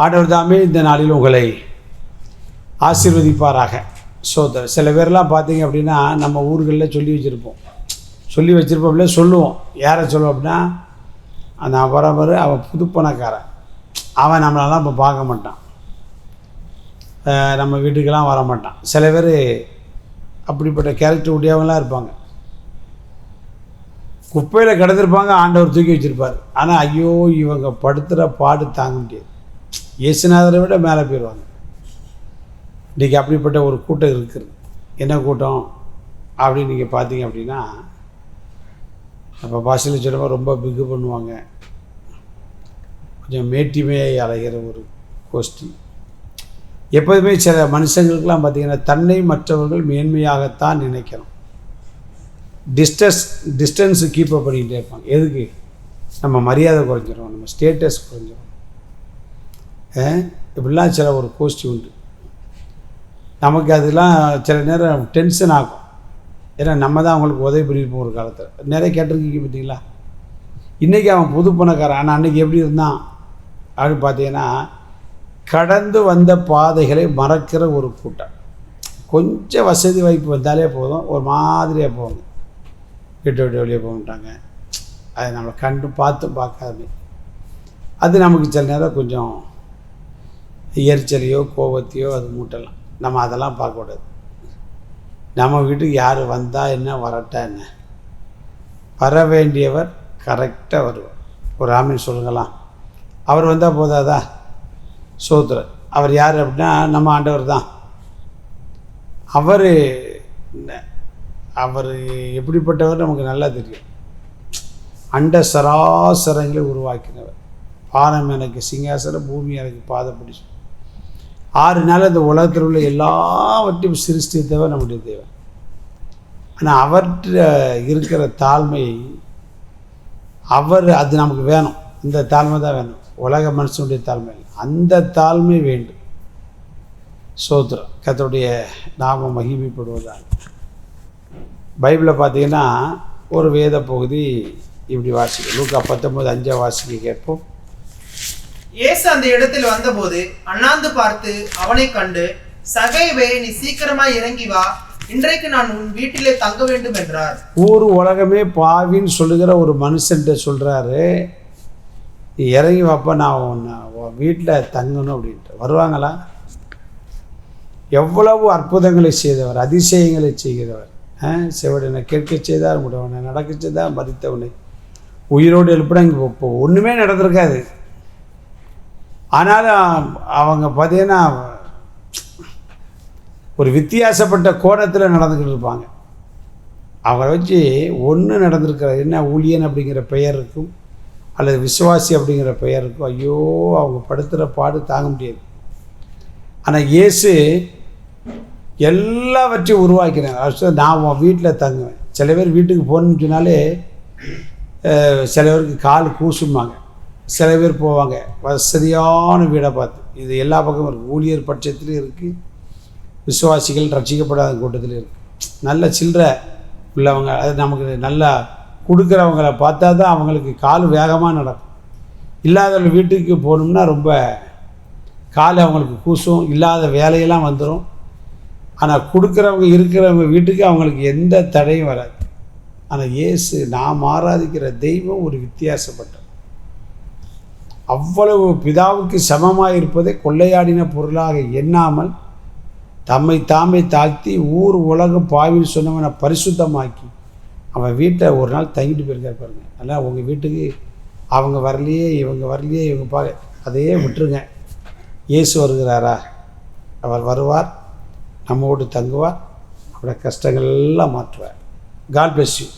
ஆண்டவர் தாமே இந்த நாளில் உங்களை ஆசீர்வதிப்பாராக. ஸோ சில பேர்லாம் பார்த்தீங்க அப்படின்னா நம்ம ஊர்களில் சொல்லி வச்சுருப்போம். சொல்லி வச்சுருப்போம்ல சொல்லுவோம். யாரை சொல்லுவோம் அப்படின்னா அந்த வரவர் அவன் புதுப்பணக்காரன். அவன் நம்மளெல்லாம் இப்போ பார்க்க மாட்டான். நம்ம வீட்டுக்கெல்லாம் வர மாட்டான். சில பேர் அப்படிப்பட்ட கேரக்டர் உடையவங்களாம் இருப்பாங்க. குப்பையில் கிடந்திருப்பாங்க ஆண்டவர் தூக்கி வச்சுருப்பார். ஆனால் ஐயோ இவங்க படுத்துகிற பாடு தாங்க முடியாது. இயேசுநாதரை விட மேலே போயிடுவாங்க இன்றைக்கி அப்படிப்பட்ட ஒரு கூட்டம் இருக்குது. என்ன கூட்டம்? அப்படின்னு நீங்கள் பார்த்தீங்க அப்படின்னா நம்ம பாஷையில் சொல்லுவோம் ரொம்ப பிகு பண்ணுவாங்க. கொஞ்சம் மேட்டிமையை அலைகிற ஒரு கோஷ்டி. எப்போதுமே சில மனுஷங்களுக்கெல்லாம் பார்த்திங்கன்னா தன்னை மற்றவர்கள் மேன்மையாகத்தான் நினைக்கிறோம் டிஸ்டன்ஸ் டிஸ்டன்ஸு கீப்பப் பண்ணிக்கிட்டே இருப்பாங்க. எதுக்கு? நம்ம மரியாதை குறைஞ்சிரும். நம்ம ஸ்டேட்டஸ் குறைஞ்சிரும். இப்படிலாம் சில ஒரு கோஷ்டி உண்டு. நமக்கு அதெல்லாம் சில நேரம் டென்ஷன் ஆகும். ஏன்னா நம்ம தான் அவங்களுக்கு உதவி பண்ணியிருப்போம் ஒரு காலத்தில். நிறைய கேட்டிருக்கீங்க பார்த்தீங்களா? இன்றைக்கி அவன் புது பணக்காரன். ஆனால் அன்றைக்கி எப்படி இருந்தான்? அப்படின்னு பார்த்தீங்கன்னா கடந்து வந்த பாதைகளை மறக்கிற ஒரு கூட்டம். கொஞ்சம் வசதி வாய்ப்பு வந்தாலே போதும். ஒரு மாதிரியாக போவாங்க வீட்டை விட்டு வெளியே போக மாட்டாங்க. அதை நம்மளை கண்டு பார்த்தும் பார்க்காது. அது நமக்கு சில நேரம் கொஞ்சம் எரிச்சலையோ கோபத்தையோ அது மூட்டலாம். நம்ம அதெல்லாம் பார்க்கக்கூடாது. நம்ம வீட்டுக்கு யார் வந்தால் என்ன வரட்டா என்ன? வர வேண்டியவர் கரெக்டாக வருவார். ஒரு ராமின் சொல்லுங்களாம் அவர் வந்தால் போதாதா? சோத்ரர். அவர் யார் அப்படின்னா நம்ம ஆண்டவர் தான். அவர் அவர் எப்படிப்பட்டவர் நமக்கு நல்லா தெரியும். அண்ட சராசரங்களை உருவாக்கினவர். பானம் எனக்கு சிங்காசனம் பூமி எனக்கு பாதப்படி ஆறு நாள் இந்த உலகத்தில் உள்ள எல்லாவற்றையும் சிருஷ்டித்தவர் நம்முடைய தேவன். ஆனால் அவற்ற இருக்கிற தாழ்மை அவர் அது நமக்கு வேணும். இந்த தாழ்மை தான் வேணும். உலக மனுஷனுடைய தாழ்மை. அந்த தாழ்மை வேண்டும். சோத்திரம். கத்தோடைய நாம மகிமைப்படுவதாக பைபிளை பார்த்தீங்கன்னா ஒரு வேத பகுதி இப்படி வாசிக்கும். லூக்கா பத்தொம்போது அஞ்சா வாசிக்க கேட்போம். இயேசு அந்த இடத்தில் வந்தபோது அண்ணாந்து பார்த்து அவனை கண்டு சகைவே நீ சீக்கிரமா இறங்கி வா. இன்றைக்கு நான் உன் வீட்டிலே தங்க வேண்டும் என்றார். ஊர் உலகமே பாவின்னு சொல்லுகிற ஒரு மனுஷன்ட்ட சொல்றாரு இறங்கி வாப்பா நான் உன்னை உன் வீட்டில் தங்கணும் அப்படின்ட்டு. வருவாங்களா? எவ்வளவு அற்புதங்களை செய்தவர் அதிசயங்களை செய்கிறவர். ஆ, செவடனை கேட்க செய்தார் முடியவனை நடக்க செய்தார் மறித்தவனை. உயிரோடு எழுப்பினா இங்கே ஒன்றுமே நடந்திருக்காது. ஆனாலும் அவங்க பார்த்தீங்கன்னா ஒரு வித்தியாசப்பட்ட கோணத்தில் நடந்துக்கிட்டு இருப்பாங்க. அவரை வச்சு ஒன்று நடந்திருக்கிற என்ன? ஊழியன் அப்படிங்கிற பெயர் இருக்கும். அல்லது விசுவாசி அப்படிங்கிற பெயர் இருக்கும். ஐயோ அவங்க படுத்துகிற பாடு தாங்க முடியாது. ஆனால் இயேசு எல்லாவற்றையும் உருவாக்கினார். அவர் நான் உன் வீட்டில் தங்குவேன். சில பேர் வீட்டுக்கு போகணுன்னு சொன்னாலே சில பேருக்கு கால் கூசுமாங்க சில பேர் போவாங்க. வசதியான வீடை பார்த்து. இது எல்லா பக்கமும் இருக்குது ஊழியர் பட்சத்துலேயும் இருக்குது விசுவாசிகள் ரட்சிக்கப்படாத கூட்டத்தில் இருக்குது நல்ல சில்லற உள்ளவங்க அது நமக்கு நல்லா கொடுக்குறவங்கள பார்த்தா தான் அவங்களுக்கு கால் வேகமாக நடக்கும். இல்லாதவங்க வீட்டுக்கு போகணும்னா ரொம்ப கால் அவங்களுக்கு கூசும். இல்லாத வேலையெல்லாம் வந்துடும் ஆனால் கொடுக்குறவங்க இருக்கிறவங்க வீட்டுக்கு அவங்களுக்கு எந்த தடையும் வராது. ஆனால் இயேசு நாம் ஆராதிக்கிற தெய்வம் ஒரு வித்தியாசப்பட்ட அவ்வளவு பிதாவுக்கு சமமாக இருப்பதை கொள்ளையாடின பொருளாக எண்ணாமல் தம்மை தாமே தாழ்த்தி ஊர் உலகம் பாவின்னு சொன்னவனை பரிசுத்தமாக்கி அவன் வீட்டை ஒரு நாள் தங்கிட்டு போயிருக்காரு பாருங்க. அதனால் உங்கள் வீட்டுக்கு அவங்க வரலையே இவங்க வரலையே இவங்க பா அதையே விட்டுருங்க. இயேசு வருகிறாரா? அவர் வருவார் நம்மோடு தங்குவார் அவருடைய கஷ்டங்கள் எல்லாம் மாற்றுவார். God bless you